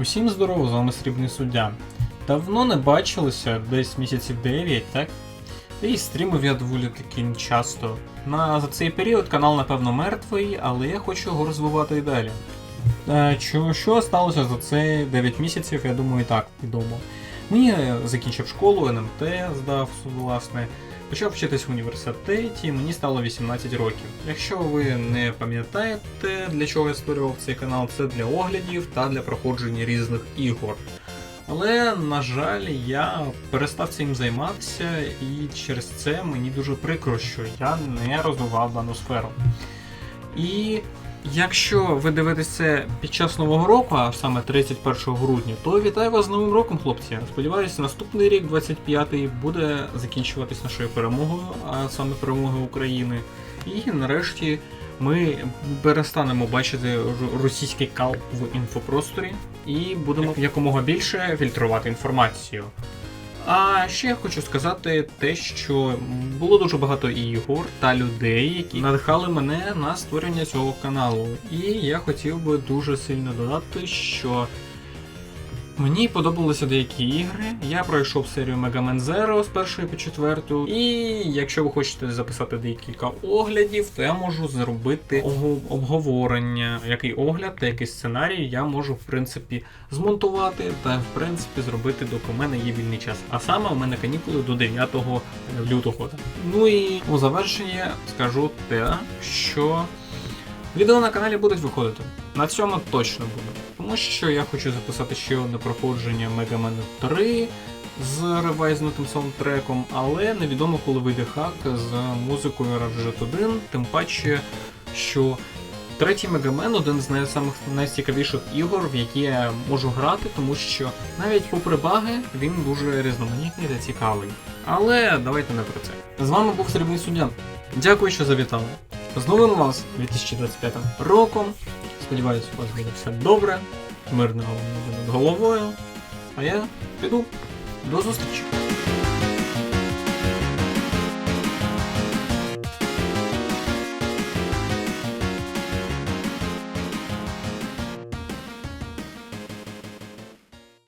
Усім здорово, з вами Срібний суддя. Давно не бачилися, десь місяців 9, так? І стрімив я доволі таки часто. На, за цей період канал, напевно, мертвий, але я хочу його розвивати і далі. Е, Що, що сталося за це 9 місяців, я думаю, і так відомо. Мені закінчив школу, НМТ здав, власне, почав вчитись в університеті, мені стало 18 років. Якщо ви не пам'ятаєте, для чого я створював цей канал, це для оглядів та для проходження різних ігор. Але, на жаль, я перестав цим займатися, і через це мені дуже прикро, що я не розвивав дану сферу. І якщо ви дивитесь це під час нового року, а саме 31 грудня, то вітаю вас з Новим роком, хлопці. Сподіваюся, наступний рік, 25-й, буде закінчуватись нашою перемогою, а саме перемогою України. І нарешті ми перестанемо бачити російський кал в інфопросторі і будемо якомога більше фільтрувати інформацію. А ще я хочу сказати те, що було дуже багато ігор та людей, які надихали мене на створення цього каналу. І я хотів би дуже сильно додати, що мені подобалися деякі ігри. Я пройшов серію Mega Man Zero з першої по четверту. І якщо ви хочете записати декілька оглядів, то я можу зробити обговорення, який огляд та який сценарій я можу в принципі змонтувати та в принципі зробити, доки в мене є вільний час. А саме у мене канікули до 9 лютого. Ну і у завершення скажу те, що Відео на каналі будуть виходити. На цьому точно буде. Тому що я хочу записати ще одне проходження Mega Man 3 з ревайзнутим саундтреком, але невідомо, коли вийде хак з музикою Ratchet 1, тим паче, що третій Man один з най- самих найцікавіших ігор, в які я можу грати, тому що навіть попри баги він дуже різноманітний та цікавий. Але давайте не про це. З вами був Срібний Суддя. Дякую, що завітали. З новим вас 2025 роком. Сподіваюсь, у вас буде все добре, мирного головою. А я піду. До зустрічі!